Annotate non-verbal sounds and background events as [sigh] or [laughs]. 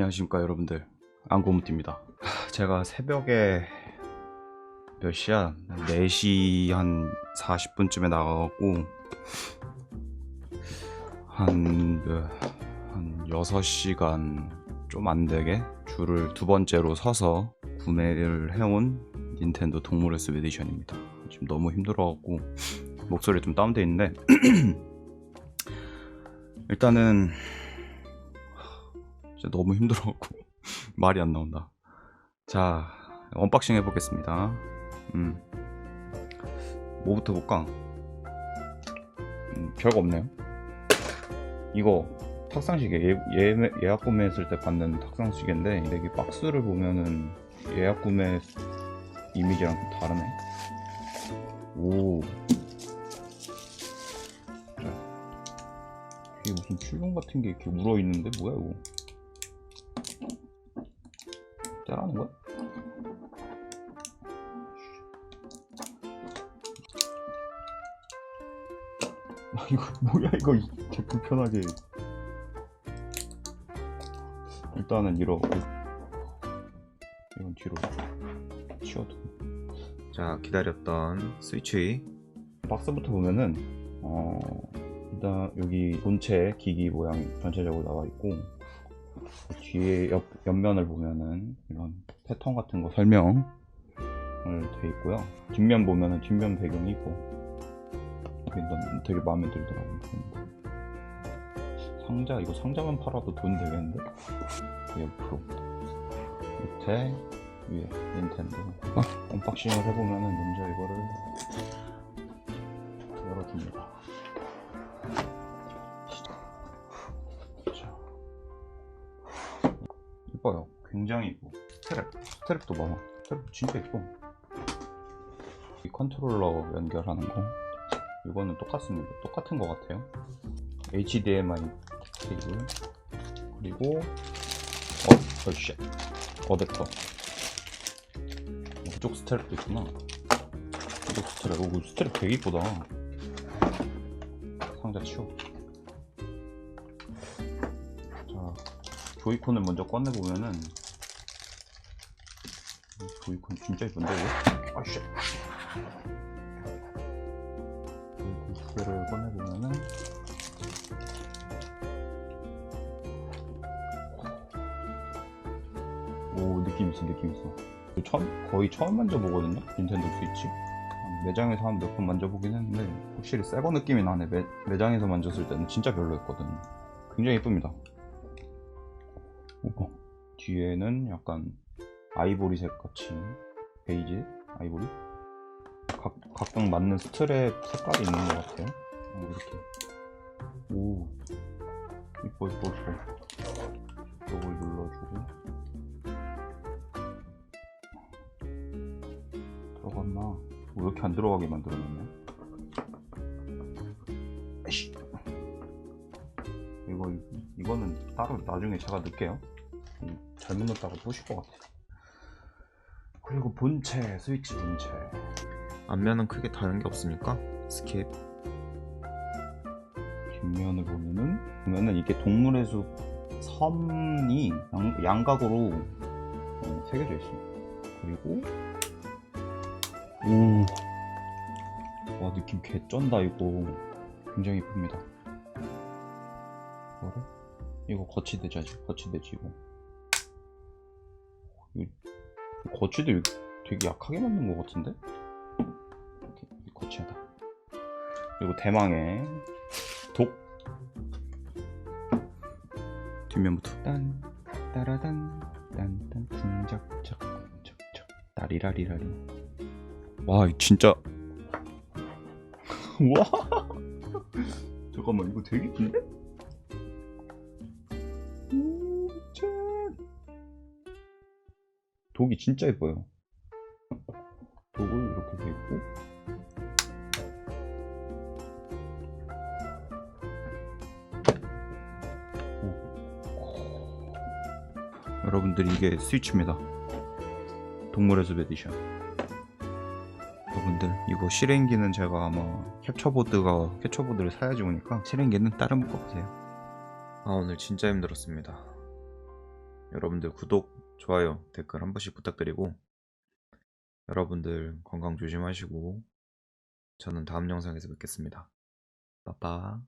안녕하십니까 여러분들 안고무띠입니다 하, 제가 새벽에 몇 시야? 4시 한 40분쯤에 나가갖고 한, 몇- 한 6시간 좀 안되게 줄을 두 번째로 서서 구매를 해온 닌텐도 동물의 숲 에디션입니다 지금 너무 힘들어갖고 목소리 좀 다운돼 있는데 [clears throat] 일단은 진짜 너무 힘들어갖고 [laughs] 말이 안 나온다. 자, 언박싱 해보겠습니다. 음, 뭐부터 볼까? 음, 별거 없네요. 이거 탁상시계 예, 예, 예약 구매했을 때 받는 탁상시계인데 여기 박스를 보면은 예약 구매 이미지랑 좀 다르네. 오. 자, 이게 무슨 출렁 같은 게 이렇게 물어 있는데 뭐야 이거? 짜라는 거야? 아 이거 뭐야 이거. 이렇게 불편하게. 일단은 이러고 이건 뒤로 치워두고 자 기다렸던 스위치. 박스부터 보면은 어 일단 여기 본체 기기 모양 전체적으로 나와 있고 뒤에 옆, 옆면을 보면은 이런 패턴 같은 거 설명을 돼 있고요. 뒷면 보면은 뒷면 배경이 있고 이게 난 되게 마음에 들더라고요. 상자 이거 상자만 팔아도 돈 되겠는데? 옆으로 밑에 위에 닌텐도 아, 언박싱을 해보면은 먼저 이거 굉장히 이뻐. 스트랩. 스트랩도 많아. 스트랩 진짜 이뻐. 이 컨트롤러 연결하는 거. 이거는 똑같습니다. 똑같은 것 같아요. HDMI 케이블. 그리고, 어, 어, 쉣. 어댑터. 어, 이쪽 스트랩도 있구나. 이쪽 스트랩. 오, 스트랩 되게 이쁘다. 상자 치워. 자, 조이콘을 먼저 꺼내보면은 조이콘 진짜 이쁜데 이거? 아씨 디스를 꺼내보면은. 오 느낌 있어 느낌 있어. 처음, 거의 처음 만져보거든요? 닌텐도 스위치? 매장에서 한 몇 번 만져보긴 했는데 확실히 새거 느낌이 나네. 매, 매장에서 만졌을 때는 진짜 별로였거든 굉장히 예쁩니다. 오빠 뒤에는 약간 아이보리색 같이. 베이지? 아이보리? 각, 각각 맞는 스트랩 색깔이 있는 것 같아요. 어, 이렇게. 오. 이뻐 이뻐 이뻐. 이걸 눌러주고. 들어갔나? 어, 왜 이렇게 안 들어가게 만들어놨네. 이거 이거는 따로 나중에 제가 넣을게요. 음, 잘못 넣었다고 보실 것 같아요 그리고 본체 스위치 본체. 앞면은 크게 다른 게 없습니까? 스킵 뒷면을 보면은 보면은 이게 동물의 숲 섬이 양, 양각으로 어, 새겨져 있어요 그리고 오 와 느낌 개 쩐다 이거. 굉장히 이쁩니다. 이거를? 이거 거치대자지 거치대지 이거. 이 거 거치대 되게 약하게 만든 것 같은데? 거치하다. 그리고 대망의 독. 뒷면부터. 딴 따라단 딴딴 쿵작작 쿵작작 따리라리라리. 와 진짜. [laughs] 와! 잠깐만 이거 되게 긴데? 독이 진짜 예뻐요. 독을 이렇게 돼 있고 여러분들 이게 스위치입니다. 동물의 숲 에디션. 여러분들 이거 실행기는 제가 아마 캡처보드가 캡처보드를 사야지 오니까 실행기는 다른 거 보세요? 아 오늘 진짜 힘들었습니다. 여러분들 구독, 좋아요, 댓글 한 번씩 부탁드리고 여러분들 건강 조심하시고 저는 다음 영상에서 뵙겠습니다. 빠빠.